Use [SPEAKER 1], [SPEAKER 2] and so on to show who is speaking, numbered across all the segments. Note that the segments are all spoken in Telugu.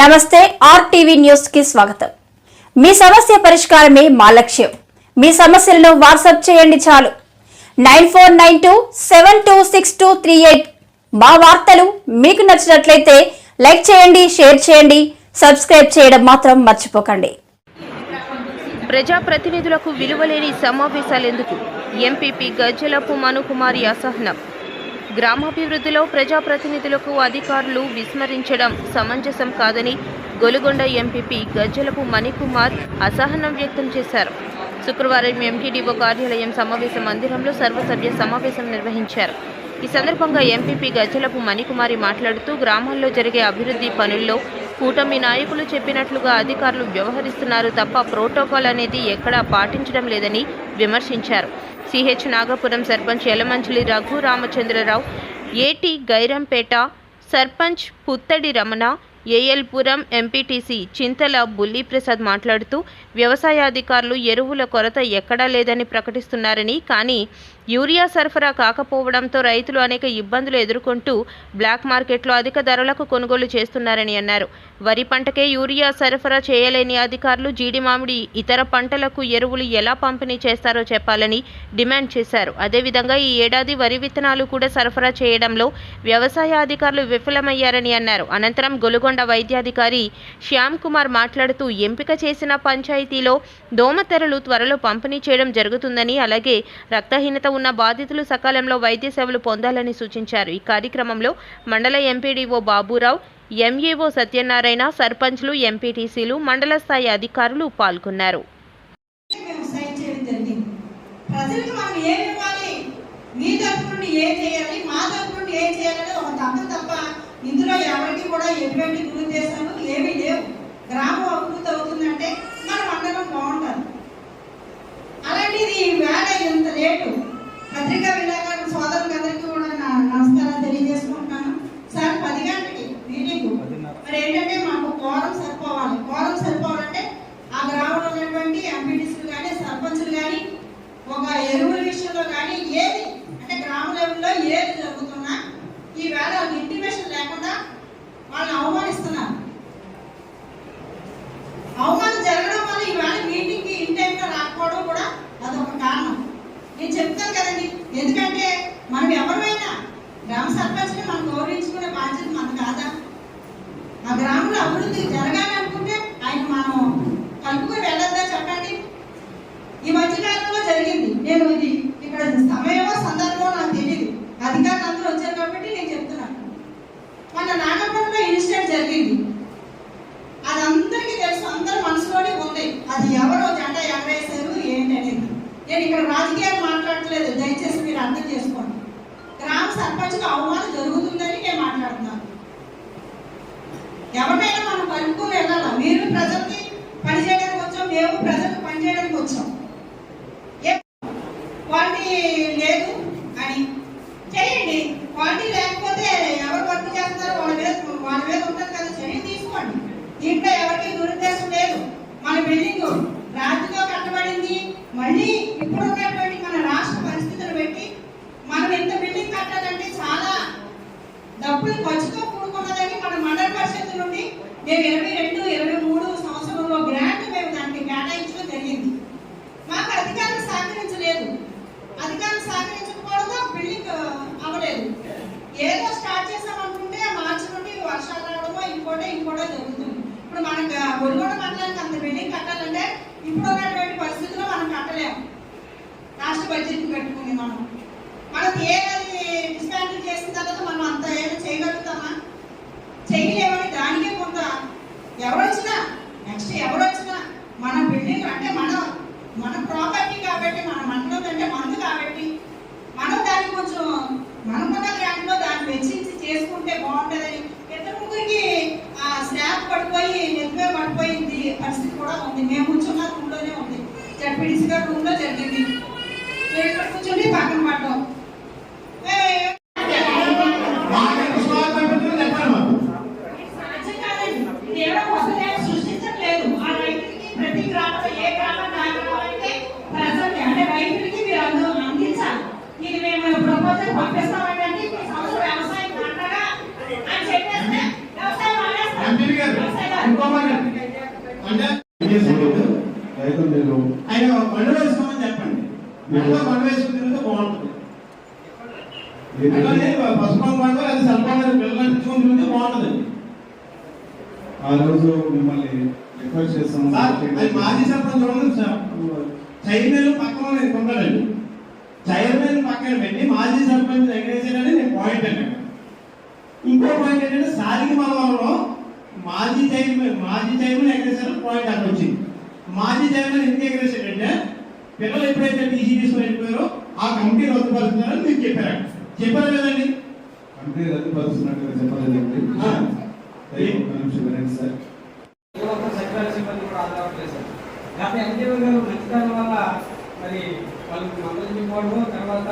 [SPEAKER 1] నమస్తే ఆర్టీవీ న్యూస్కి స్వాగతం. మీ సమస్య పరిష్కారమే మా లక్ష్యం. మీ సమస్యలను వాట్సాప్ చేయండి చాలు. Nine four nine two seven two six two three eight మా వార్తలు మీకు నచ్చినట్లయితే లైక్ చేయండి షేర్ చేయండి సబ్స్క్రైబ్ చేయడం మాత్రం మర్చిపోకండి.
[SPEAKER 2] ప్రజాప్రతినిధులకు విలువలేని సమావేశాలెందుకు? ఎంపీపీ గజ్జలపు మనుకుమారి అసహనం. గ్రామాభివృద్ధిలో ప్రజాప్రతినిధులకు అధికారులు విస్మరించడం సమంజసం కాదని గొలుగొండ ఎంపీపీ గజ్జలపు మణికుమార్ అసహనం వ్యక్తం చేశారు. శుక్రవారం ఎంటీడీఓ కార్యాలయం సమావేశ మందిరంలో సర్వసభ్య సమావేశం నిర్వహించారు. ఈ సందర్భంగా ఎంపీపీ గజ్జలపు మణికుమారి మాట్లాడుతూ గ్రామాల్లో జరిగే అభివృద్ధి పనుల్లో కూటమి నాయకులు చెప్పినట్లుగా అధికారులు వ్యవహరిస్తున్నారు తప్ప ప్రోటోకాల్ అనేది ఎక్కడా పాటించడం లేదని విమర్శించారు. సిహెచ్ నాగపురం సర్పంచ్ యలమంచిలి రఘు రామచంద్రరావు ఏటి గైరంపేట సర్పంచ్ పుత్తడి రమణ ఏఎల్పురం ఎంపీటీసీ చింతల బుల్లిప్రసాద్ మాట్లాడుతూ వ్యవసాయ అధికారులు ఎరువుల కొరత ఎక్కడా లేదని ప్రకటిస్తున్నారని కానీ యూరియా సరఫరా కాకపోవడంతో రైతులు అనేక ఇబ్బందులు ఎదుర్కొంటూ బ్లాక్ మార్కెట్లో అధిక ధరలకు కొనుగోలు చేస్తున్నారని అన్నారు. వరి పంటకే యూరియా సరఫరా చేయలేని అధికారులు జీడి మామిడి ఇతర పంటలకు ఎరువులు ఎలా పంపిణీ చేస్తారో చెప్పాలని డిమాండ్ చేశారు. అదేవిధంగా ఈ ఏడాది వరి విత్తనాలు కూడా సరఫరా చేయడంలో వ్యవసాయ అధికారులు విఫలమయ్యారని అన్నారు. అనంతరం గొలుగొండ వైద్యాధికారి శ్యామ్ కుమార్ మాట్లాడుతూ ఎంపిక చేసిన పంచాయతీలో దోమతెరలు త్వరలో పంపిణీ చేయడం జరుగుతుందని అలాగే రక్తహీనత ఉన్న బాధితులు సకాలంలో వైద్య సేవలు పొందాలని సూచించారు. ఈ కార్యక్రమంలో మండల ఎంపీడీఓ బాబురావు ఎంఏఓ సత్యనారాయణ సర్పంచ్లు ఎంపీటీసీలు మండల స్థాయి అధికారులు పాల్గొన్నారు.
[SPEAKER 3] ప్రజలకు మనం ఏమి ఇవ్వాలి? మీ తరపు నుండి ఏం చేయాలి? మా తరపు నుండి ఏం చేయాలని ఒక తప్ప తప్ప ఇందులో ఎవరికి కూడా ఎటువంటి దురుద్దేశాలు ఏమీ లేవు. గ్రామం అభివృద్ధి Gracias. ఎందుకంటే మనం ఎవరైనా గ్రామ సర్పంచ్ని మనం గౌరవించుకునే బాధ్యత మనకు కాదా? ఆ గ్రామంలో అభివృద్ధి జరగాలనుకుంటే ఆయన మనం కలుపుకొని వెళ్ళొద్దా చెప్పండి ఈ మధ్యకాలంలో జరిగింది నేను ఇది ఇక్కడ సమయమో సందర్భమో నాకు తెలియదు అధికారులు అందరూ వచ్చారు కాబట్టి నేను చెప్తున్నాను మన నాగపురంలో ఇన్సిడెంట్ జరిగింది అది అందరికీ తెలుసు అందరి మనసులోనే ఉంది అది ఎవరో జెండా ఎగరేశారు ఏంటి అనేది నేను ఇక్కడ రాజకీయాలు మాట్లాడట్లేదు దయచేసి మీరు అర్థం చేసుకోండి గ్రామ సర్పంచ్కి అవమానం జరుగుతుందని నేను మాట్లాడుతున్నాను ఎవరినైనా మనం కలుపుకొని వెళ్ళాలా మీరు ప్రజలకి పని వచ్చాం మేము ప్రజలకు పనిచేయడానికి వచ్చాం. ఏ క్వాలిటీ లేదు అని చేయండి. క్వాలిటీ లేకపోతే ఎవరు వర్క్ చేస్తారో వాళ్ళ మీద వాళ్ళ మీద ఉంటుంది కదా చర్య తీసుకోండి. దీంట్లో ఎవరికి దురుద్దేశం లేదు. మన బిల్డింగ్ రాజుతో కట్టబడింది. మళ్ళీ ఇప్పుడు ఉన్నటువంటి మన రాష్ట్ర పరిస్థితులు పెట్టి మనం ఎంత బిల్డింగ్ కట్టాలంటే చాలా డబ్బులు ఖర్చుతో కూడుకున్నదని మన మండల పరిషత్ నుండి మేము ఇరవై రెండు ఇరవై మూడు సంవత్సరంలో గ్రాంట్ మేము దానికి కేటాయించడం జరిగింది. మాకు అధికారులు సహకరించలేదు. అధికారులు సహకరించకపోవడంతో బిల్డింగ్ అవ్వలేదు. ఏదో స్టార్ట్ చేసామనుకుంటే మార్చి నుండి వర్షాలు రావడమో ఇంకోటో ఇంకోటో జరుగుతుంది. ఇప్పుడు మనకు ఒడిగోడ మండలానికి అంత బిల్డింగ్ కట్టాలంటే ఇప్పుడు ఉన్నటువంటి పరిస్థితుల్లో మనం కట్టలేము. రాష్ట్ర బడ్జెట్ పెట్టుకుని మనం. మనం ఏ డిస్మాంటిల్ చేసిన తర్వాత మనం అంత ఏదో చేయగలుగుతామా చేయలేమని దానికే కొంత ఎవరు వచ్చినా నెక్స్ట్ ఎవరు వచ్చినా మన బిల్డింగ్ అంటే మన మన ప్రాపర్టీ కాబట్టి మన మనలో అంటే మందు కాబట్టి మనం దాన్ని కొంచెం మనకున్న గ్రాంట్లో దాన్ని వెచ్చించి చేసుకుంటే బాగుంటుందని ఇద్దరు ముగ్గురికి ఆ స్నాప్ పడిపోయి నెత్తిమే పడిపోయింది పరిస్థితి కూడా ఉంది. మేము కూర్చున్న రూమ్లోనే ఉంది. జడ్పీడీసీ గారు రూమ్లో జరిగింది. మేము ఇక్కడ కూర్చుంటే పక్కన పడ్డాం ఏ-
[SPEAKER 4] మాకు విశ్వాసం పెట్టుకుని చెప్పాలి మాకు.
[SPEAKER 3] సాధ్యం కాదండి. దేవుడు కొత్తగా సృష్టించట్లేదు. ఆ రైతులకి ప్రతి గ్రామంలో ఏ గ్రామం నాయకులైతే ప్రజల్ని అంటే రైతులకి మీరు అందు అందించాలి. ఇది మేము ప్రపోజల్ పంపిస్తామంటే ఈ సంవత్సరం వ్యవసాయం పంటగా అని చెప్పేస్తే వ్యవసాయం మానేస్తారు.
[SPEAKER 4] ఎంపీకి గారు ఇంకో మాట అంటే విజయసాయి
[SPEAKER 5] రైతు మీరు
[SPEAKER 4] ఆయన వేసుకోమని చెప్పండి వేసుకుని బాగుంటుంది పసుపు బండి అది సల్పాన్ పిల్లలు బాగుంటుంది
[SPEAKER 5] ఆ రోజు మిమ్మల్ని రిక్వెస్ట్ చేస్తాము
[SPEAKER 4] మాజీ సర్పంచ్ చైర్మన్ పక్కన ఉంటాడండి చైర్మన్ పక్కన పెట్టి మాజీ సర్పంచ్ వెంకటేశ్వర నేను పాయింట్ అన్నాను ఇంకో పాయింట్ ఏంటంటే సారికి మనవరంలో మాజీ చైర్మన్ మాజీ చైర్మన్ వెంకటేశ్వర పాయింట్ అక్కడ వచ్చింది మాజీ చైర్మన్ ఎందుకు వెంకటేశ్వర అంటే పిల్లలు ఎప్పుడైతే టీసీ తీసుకుని వెళ్ళిపోయారో ఆ కమిటీ రద్దుపరుస్తున్నారని మీరు చెప్పారు. చెప్పారు కదండి
[SPEAKER 5] అంటే రద్దుపరుస్తున్నట్టుగా చెప్పలేదండి.
[SPEAKER 6] గారు మంచితనం వల్ల మరి వాళ్ళకి మందలించుకోవడం తర్వాత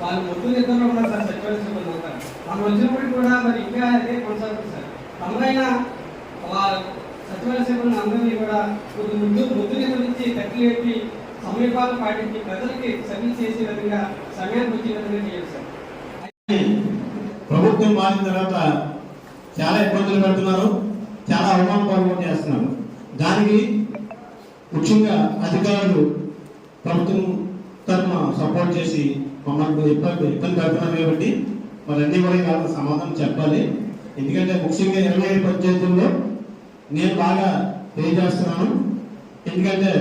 [SPEAKER 6] వాళ్ళు మొత్తం ఇద్దరు కూడా సార్ సచివాలయ సిబ్బంది అవుతారు. మనం వచ్చినప్పటికి కూడా మరి ఇంకా అదే కొనసాగుతుంది సార్. తమరైనా వాళ్ళ సచివాలయ అందరినీ కూడా కొద్ది ముందు ముద్దుని గురించి కట్టిలేపి సమీపాలు పాటించి ప్రజలకి సర్వీస్ చేసే విధంగా సమయానికి వచ్చే విధంగా చేయాలి సార్.
[SPEAKER 4] ప్రభుత్వం మారిన తర్వాత చాలా ఇబ్బందులు పెడుతున్నారు చాలా అవమాన పాల్గొని చేస్తున్నారు. దానికి ముఖ్యంగా అధికారులు ప్రభుత్వం తరఫున సపోర్ట్ చేసి మమ్మల్ని ఇబ్బంది ఇబ్బంది పెడుతున్నారు కాబట్టి మరి అన్ని కూడా సమాధానం చెప్పాలి. ఎందుకంటే ముఖ్యంగా ఇరవై ఐదు పంచాయతీల్లో నేను బాగా తెలియజేస్తున్నాను. ఎందుకంటే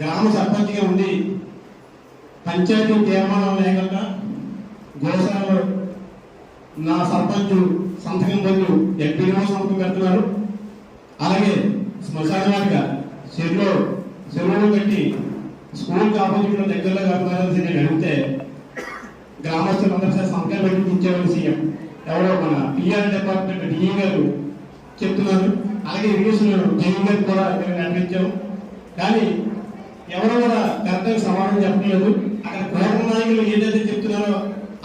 [SPEAKER 4] గ్రామ సర్పంచ్గా ఉండి పంచాయతీ తీర్మానం లేకుండా గోశాలలో నా సర్పంచ్ సంతకం బదులు ఎంపీ సంతకం పెడుతున్నారు. అలాగే శ్మశాన వాటిక చెరువులో చెరువులు కట్టి స్కూల్కి ఆపోజిట్లో దగ్గరలో కడుతున్నారని నేను అడిగితే గ్రామస్తులందరూ సంతకం సార్ సంతకాలు పెట్టి ఇచ్చేవాళ్ళు సీఎం. ఎవరో మన పిఆర్ డిపార్ట్మెంట్ డిఈ గారు చెప్తున్నారు. అలాగే ఇరిగేషన్ జగన్ కూడా మేము నడిపించాము కానీ ఎవరు కూడా కరెక్ట్గా సమాధానం చెప్పలేదు. అక్కడ కోపం నాయకులు ఏదైతే చెప్తున్నారో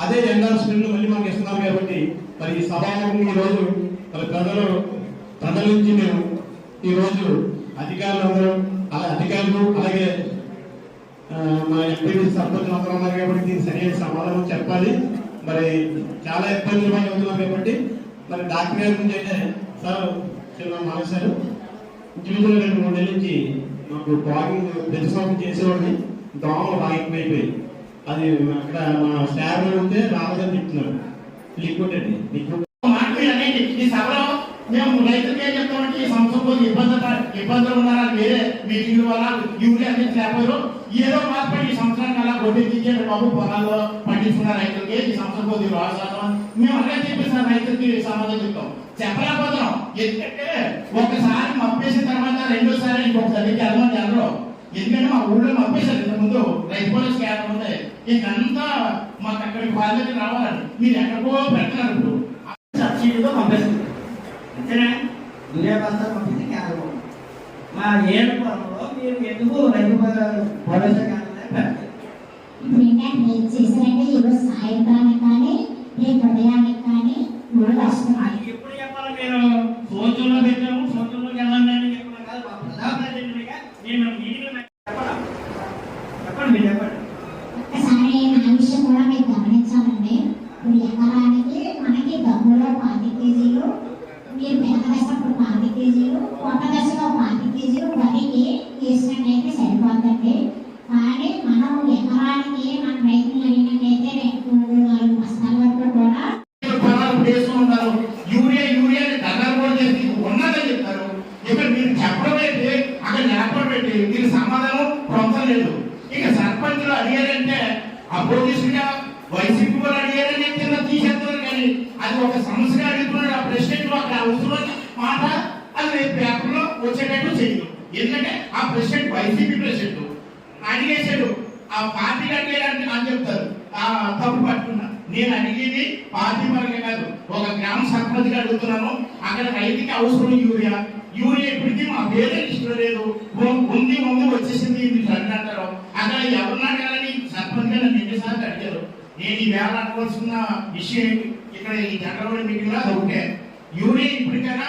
[SPEAKER 4] అదే ఎండార్స్మెంట్ మళ్ళీ మాకు ఇస్తున్నారు కాబట్టి మరి ఈ సభాముఖంగా ఈ రోజు మరి ప్రజలు ప్రజల నుంచి మేము ఈ రోజు అధికారులు అలా అధికారులు అలాగే మా ఎంపీ సర్పంచ్ అందరూ ఉన్నారు కాబట్టి దీనికి సరైన సమాధానం చెప్పాలి. మరి చాలా ఇబ్బందులు పడి అవుతున్నాం కాబట్టి మరి డాక్టర్ గారి నుంచి అయితే సార్ చిన్న మానేశారు ఇంచుమించుగా రెండు మూడు నుంచి మాకు వాకింగ్ బెల్ సాంగ్ చేసేవాడిని. దోమలు బాగా ఎక్కువైపోయి అది అక్కడ మా స్టాఫ్ ఉంటే రావద్దని చెప్తున్నారు లిక్విడ్ అండి లిక్విడ్
[SPEAKER 7] మాట్లాడండి ఈ సభలో మేము రైతులకి ఏం చెప్తామంటే ఈ సంవత్సరంలో ఇబ్బంది ఇబ్బందులు ఉన్నారా? వేరే మీటింగ్ వల్ల యూరియా అందించలేకపోయారు ఏదో మాత్రం ఈ సంవత్సరానికి అలా కొట్టి తీసేది బాబు పొలాల్లో పండించుకున్న రైతులకి ఈ సంవత్సరం కొద్ది లాస్ అవుతాం మేము అలా చెప్పేసిన రైతులకి సమాధానం చెప్తాం. చెప్పలేకపోతున్నాం. ఎందుకంటే ఒకసారి మప్పేసిన తర్వాత రెండోసారి ఇంకొకసారి వెళ్ళమని ఎవరు ఎందుకంటే మా ఊళ్ళో మప్పేశారు ఇంత ముందు రైతు పోలీస్ క్యాడర్ ఉంది. ఇంకంతా మాకు అక్కడికి బాధ్యత రావాలని మీరు ఎక్కడికో పెడుతున్నారు ఇప్పుడు. సబ్సిడీతో పంపిస్తుంది అంతేనా?
[SPEAKER 6] యూరియా పంపిస్తే పంపించి కేంద్రం మా ఏడు పొలంలో మీరు ఎందుకు రైతు భరోసా కేంద్రాన్ని పెట్టారు
[SPEAKER 8] ఇప్పుడు ఏంటంటే నేను చేశానంటే ఈరోజు సాయంత్రానికి కానీ రేపు ఉదయానికి కానీ మూడు వస్తున్నాయి
[SPEAKER 7] అది ఎప్పుడు చెప్పాలి మీరు సోచంలో పెట్టాము సోచంలోకి వెళ్ళండి అని చెప్పిన కాదు మా ప్రజాప్రతినిధిగా నేను మీటింగ్ చెప్పాలా చెప్పండి మీరు చెప్పండి
[SPEAKER 8] ఒక్కసారి నా విషయం కూడా మీరు గమనించాలండి ఇప్పుడు ఎకరానికి మనకి డబ్బులో పాతి కేజీలు మీరు పెద్ద దశప్పుడు పాతి కేజీలు కొత్త దశలో పాతి కేజీలు వరికి వేసినట్టయితే సరిపోతుంది కానీ మనం ఎకరానికి మన రైతులు అడిగినట్టయితే రెండు మూడు నాలుగు బస్తాల వరకు కూడా
[SPEAKER 7] పొలాలు యూరియా యూరియా కూడా ఉన్నదని చెప్తారు. ఇక్కడ మీరు చెప్పడం అయితే అక్కడ దీనికి సమాధానం పొందలేదు ఇక అడిగారంటే అపోజిషన్గా వైసీపీ వాళ్ళు అడిగారని తీసేస్తారు కానీ అది ఒక సమస్యగా అడుగుతున్నాడు ఆ ప్రెసిడెంట్. అక్కడ అవసరం మాట అది రేపు పేపర్లో వచ్చేటట్టు చేయదు ఎందుకంటే ఆ ప్రెసిడెంట్ వైసీపీ ప్రెసిడెంట్ అడిగేశాడు ఆ పార్టీ అడిగారని అని చెప్తారు. ఆ తప్పు పట్టుకున్నా. నేను అడిగేది పార్టీ పరంగా కాదు ఒక గ్రామ సర్పంచ్గా అడుగుతున్నాను. అక్కడ రైతుకి అవసరం యూరియా. యూరియా ఇప్పటికీ మా పేరే లిస్టులో లేదు. ఉంది ఉంది వచ్చేసింది మీరు అంటారు. అక్కడ ఎవరిని అడగాలని సర్పంచ్గా నన్ను ఎన్నిసార్లు అడిగారు. నేను ఈ వేళ అడగవలసిన విషయం ఏంటి? ఇక్కడ ఈ జనరల్ మీటింగ్లో అది ఒకటే. యూరియా ఇప్పటికైనా